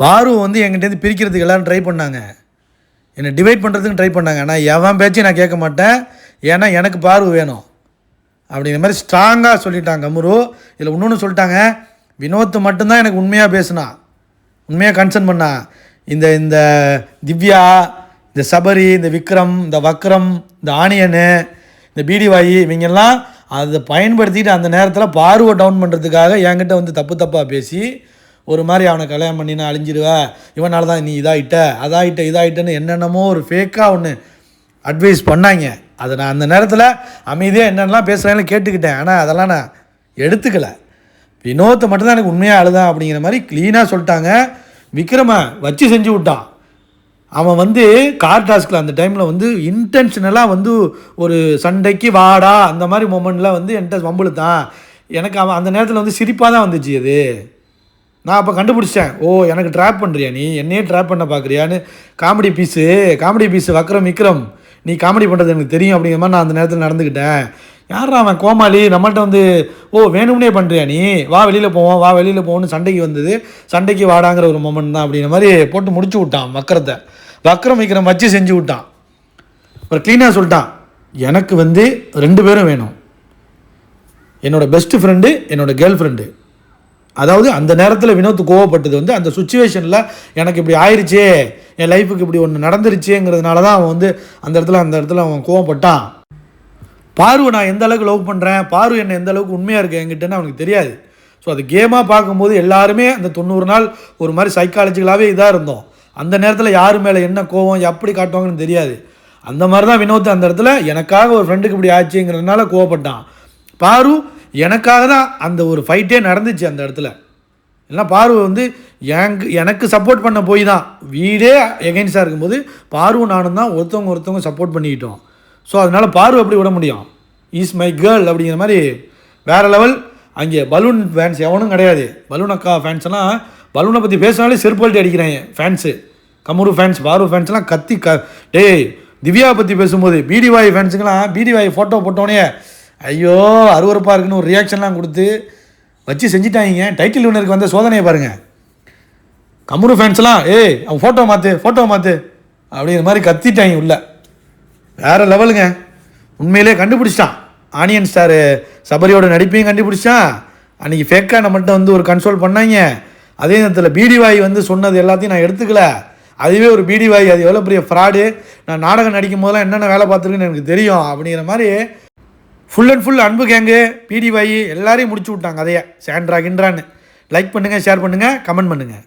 பாரு வந்து என்கிட்டேருந்து பிரிக்கிறதுக்கு எல்லாரும் ட்ரை பண்ணாங்க. என்னை டிவைட் பண்ணுறதுக்கு ட்ரை பண்ணாங்க. ஆனால் எவன் பேச்சையும் நான் கேட்க மாட்டேன். ஏன்னா எனக்கு பார்வை வேணும். அப்படிங்கிற மாதிரி ஸ்ட்ராங்காக சொல்லிட்டாங்க அமுரு இதில் இன்னொன்று சொல்லிட்டாங்க. வினோத் மட்டும்தான் எனக்கு உண்மையாக பேசுனா. உண்மையாக கன்சர்ன் பண்ணா. இந்த இந்த திவ்யா இந்த சபரி இந்த விக்ரம் இந்த வக்ரம் இந்த ஆனியனு இந்த பீடிவாயி இவங்கெல்லாம் அதை பயன்படுத்திட்டு அந்த நேரத்தில் பார்வை டவுன் பண்ணுறதுக்காக என்கிட்ட வந்து தப்பு தப்பாக பேசி ஒரு மாதிரி அவனை கல்யாணம் பண்ணி நான் அழிஞ்சிருவ? இவனால் தான் நீ இதாயிட்ட. அதாயிட்ட இதாகிட்டன்னு என்னென்னமோ ஒரு ஃபேக்காக ஒன்று அட்வைஸ் பண்ணாங்க. அதை நான் அந்த நேரத்தில் அமைதியாக என்னென்னலாம் பேசுகிறாங்கன்னு கேட்டுக்கிட்டேன். ஆனால் அதெல்லாம் நான் எடுத்துக்கல. வினோத்தை மட்டும்தான் எனக்கு உண்மையாக அழுதான் அப்படிங்கிற மாதிரி க்ளீனாக சொல்லிட்டாங்க. விக்ரம வச்சு செஞ்சு விட்டான். அவன் வந்து கார் டாஸ்கில் அந்த டைமில் வந்து இன்டென்ஷனலாக வந்து ஒரு சண்டைக்கு வாடா அந்த மாதிரி மொமெண்ட்டில் வந்து என்கிட்ட வம்புழுத்தான் எனக்கு அவன் அந்த நேரத்தில் வந்து சிரிப்பாக தான் வந்துச்சு அது. நான் அப்போ கண்டுபிடிச்சேன். ஓ எனக்கு ட்ராப் பண்ணுறியா நீ? என்னையே ட்ராப் பண்ண பார்க்குறியான்னு காமெடி பீஸு காமெடி பீஸு வக்ரம் விக்ரம். நீ காமெடி பண்ணுறது எனக்கு தெரியும் அப்படிங்கிற மாதிரி நான் அந்த நேரத்தில் நடந்துக்கிட்டேன். யாரா அவன் கோமாளி? நம்மள்கிட்ட வந்து ஓ வேணும்னே பண்ணுறியா நீ? வா வெளியில் போவோம் வா வெளியில் போவோம்னு சண்டைக்கு வந்தது. சண்டைக்கு வாடாங்கிற ஒரு மொமெண்ட் தான் அப்படிங்கிற மாதிரி போட்டு முடிச்சு விட்டான் வக்கரத்தை வக்ரம் விக்ரம் வச்சு செஞ்சு விட்டான். அப்புறம் க்ளீனாக சொல்லிட்டான் எனக்கு வந்து ரெண்டு பேரும் வேணும். என்னோடய பெஸ்ட் ஃப்ரெண்டு என்னோட கேர்ள் ஃப்ரெண்டு அதாவது அந்த நேரத்தில் வினோத் கோவப்பட்டது வந்து அந்த சுச்சுவேஷனில் எனக்கு இப்படி ஆயிடுச்சே என் லைஃபுக்கு இப்படி ஒன்று நடந்துருச்சேங்கிறதுனால தான் அவன் வந்து அந்த இடத்துல அந்த இடத்துல அவன் கோவப்பட்டான். பார்வை நான் எந்த அளவுக்கு லவ் பண்ணுறேன் பார்வை என்ன எந்த அளவுக்கு உண்மையாக இருக்கு என்கிட்டன்னு அவனுக்கு தெரியாது. ஸோ அது கேமாக பார்க்கும்போது எல்லாருமே அந்த தொண்ணூறு நாள் ஒரு மாதிரி சைக்காலஜிக்கலாகவே இதாக இருந்தோம். அந்த நேரத்தில் யார் மேலே என்ன கோவம் எப்படி காட்டுவாங்கன்னு தெரியாது. அந்த மாதிரி தான் வினோத் அந்த இடத்துல எனக்காக ஒரு ஃப்ரெண்டுக்கு இப்படி ஆச்சுங்கிறதுனால கோவப்பட்டான். பாரு எனக்காக தான் அந்த ஒரு ஃபைட்டே நடந்துச்சு அந்த இடத்துல. இல்லைனா பார்வை வந்து எனக்கு எனக்கு சப்போர்ட் பண்ண போய் தான். வீடே எகெயின்ஸ்டாக இருக்கும்போது பார்வை நானும் தான் ஒருத்தவங்க ஒருத்தவங்க சப்போர்ட் பண்ணிக்கிட்டோம். ஸோ அதனால் பார்வை எப்படி விட முடியும்? இஸ் மை கேர்ள் அப்படிங்கிற மாதிரி வேறு லெவல் அங்கே பலூன் ஃபேன்ஸ் எவனும் கிடையாது. பலூன் அக்கா ஃபேன்ஸ்லாம் பலூனை பற்றி பேசினாலே செருப்பால்ட்டி அடிக்கிறாங்க ஃபேன்ஸு கமுரு ஃபேன்ஸ் பாரு ஃபேன்ஸ்லாம் கத்தி க டேய் திவ்யாவை பற்றி பேசும்போது பிடிவாய் ஃபேன்ஸுக்கெல்லாம் பிடிவாய் ஃபோட்டோ போட்டோன்னே ஐயோ அருவருப்பாக இருக்குன்னு ஒரு ரியாக்ஷன்லாம் கொடுத்து வச்சு செஞ்சிட்டாங்க. டைட்டில் வினருக்கு வந்த சோதனையை பாருங்கள் கமுரு ஃபேன்ஸ்லாம் ஏய் அவன் ஃபோட்டோ மாற்று ஃபோட்டோ மாற்று அப்படிங்கிற மாதிரி கத்திட்டாங்க உள்ள. வேறு லெவலுங்க உண்மையிலே கண்டுபிடிச்சிட்டான். ஆனியன் ஸ்டாரு சபரியோட நடிப்பையும் கண்டுபிடிச்சான் அன்றைக்கி ஃபேக்காக நம்மகிட்ட வந்து ஒரு கன்சோல் பண்ணாங்க. அதே நேரத்தில் பீடிவாய் வந்து சொன்னது எல்லாத்தையும் நான் எடுத்துக்கல. அதுவே ஒரு பீடிவாய் அது எவ்வளோ பெரிய ஃப்ராடு நான் நாடகம் நடிக்கும் போதெல்லாம் என்னென்ன வேலை பார்த்துருக்குன்னு எனக்கு தெரியும் அப்படிங்கிற மாதிரி ஃபுல் அண்ட் ஃபுல் அன்பு கேங்கு பிடிவாயி எல்லாரையும் முடிச்சு விட்டாங்க அதையே. சாண்ட்ரா கிண்ட்ரான்னு லைக் பண்ணுங்கள் ஷேர் பண்ணுங்கள் கமெண்ட் பண்ணுங்கள்